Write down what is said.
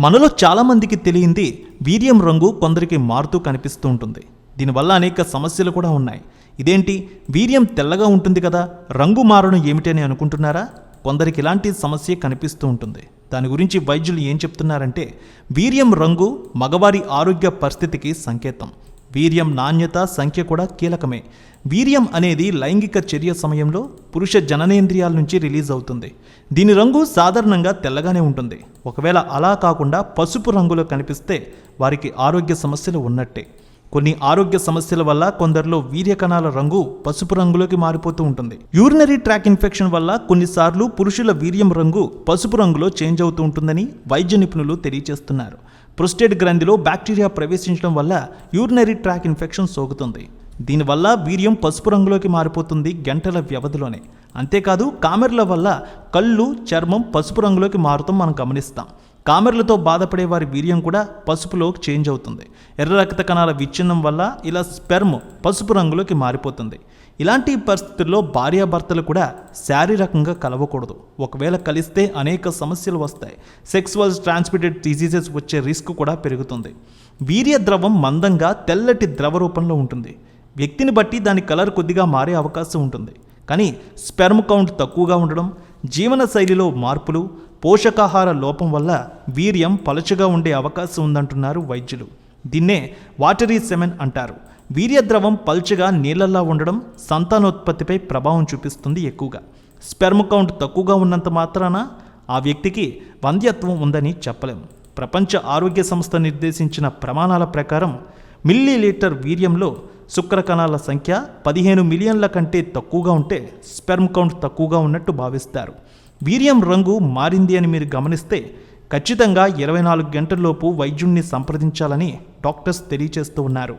మనలో చాలామందికి తెలియంది వీర్యం రంగు కొందరికి మారుతూ కనిపిస్తూ ఉంటుంది. దీనివల్ల అనేక సమస్యలు కూడా ఉన్నాయి. ఇదేంటి? వీర్యం తెల్లగా ఉంటుంది కదా రంగు మారడం ఏమిటి అని అనుకుంటున్నారా? కొందరికి ఇలాంటి సమస్య కనిపిస్తూ ఉంటుంది. దాని గురించి వైద్యులు ఏం చెప్తున్నారంటే వీర్యం రంగు మగవారి ఆరోగ్య పరిస్థితికి సంకేతం. వీర్యం నాణ్యత సంఖ్య కూడా కీలకమే. వీర్యం అనేది లైంగిక చర్య సమయంలో పురుష జననేంద్రియాల నుంచి రిలీజ్ అవుతుంది. దీని రంగు సాధారణంగా తెల్లగానే ఉంటుంది. ఒకవేళ అలా కాకుండా పసుపు రంగులో కనిపిస్తే వారికి ఆరోగ్య సమస్యలు ఉన్నట్టే. కొన్ని ఆరోగ్య సమస్యల వల్ల కొందరిలో వీర్యకణాల రంగు పసుపు రంగులోకి మారిపోతూ ఉంటుంది. యూరినరీ ట్రాక్ ఇన్ఫెక్షన్ వల్ల కొన్నిసార్లు పురుషుల వీర్యం రంగు పసుపు రంగులో చేంజ్ అవుతూ ఉంటుందని వైద్య నిపుణులు తెలియజేస్తున్నారు. ప్రొస్టేట్ గ్రంథిలో బ్యాక్టీరియా ప్రవేశించడం వల్ల యూరినరీ ట్రాక్ ఇన్ఫెక్షన్ సోకుతుంది. దీనివల్ల వీర్యం పసుపు రంగులోకి మారిపోతుంది గంటల వ్యవధిలోనే. అంతేకాదు కామెర్ల వల్ల కళ్ళు చర్మం పసుపు రంగులోకి మారుతాం మనం గమనిస్తాం. కామెర్లతో బాధపడే వారి వీర్యం కూడా పసుపులోకి చేంజ్ అవుతుంది. ఎర్ర రక్త కణాల విచ్ఛిన్నం వల్ల ఇలా స్పెర్మ్ పసుపు రంగులోకి మారిపోతుంది. ఇలాంటి పరిస్థితుల్లో భార్యాభర్తలు కూడా శారీరకంగా కలవకూడదు. ఒకవేళ కలిస్తే అనేక సమస్యలు వస్తాయి. సెక్స్వల్ ట్రాన్స్మిటెడ్ డిజీజెస్ వచ్చే రిస్క్ కూడా పెరుగుతుంది. వీర్య ద్రవం మందంగా తెల్లటి ద్రవ రూపంలో ఉంటుంది. వ్యక్తిని బట్టి దాని కలర్ కొద్దిగా మారే అవకాశం ఉంటుంది. కానీ స్పెర్మ్ కౌంట్ తక్కువగా ఉండడం జీవన శైలిలో మార్పులు పోషకాహార లోపం వల్ల వీర్యం పలచగా ఉండే అవకాశం ఉందంటున్నారు వైద్యులు. దీన్నే వాటరీ సెమెన్ అంటారు. వీర్యద్రవం పల్చగా నీళ్ళల్లా ఉండడం సంతానోత్పత్తిపై ప్రభావం చూపిస్తుంది ఎక్కువగా. స్పెర్మ్ కౌంట్ తక్కువగా ఉన్నంత మాత్రాన ఆ వ్యక్తికి వంధ్యత్వం ఉందని చెప్పలేం. ప్రపంచ ఆరోగ్య సంస్థ నిర్దేశించిన ప్రమాణాల ప్రకారం మిల్లీ లీటర్ వీర్యంలో శుక్ర కణాల సంఖ్య పదిహేను మిలియన్ల కంటే తక్కువగా ఉంటే స్పెర్మ్ కౌంట్ తక్కువగా ఉన్నట్టు భావిస్తారు. వీర్యం రంగు మారింది అని మీరు గమనిస్తే ఖచ్చితంగా ఇరవై నాలుగు గంటల్లోపు వైద్యుణ్ణి సంప్రదించాలని డాక్టర్స్ తెలియచేస్తూ ఉన్నారు.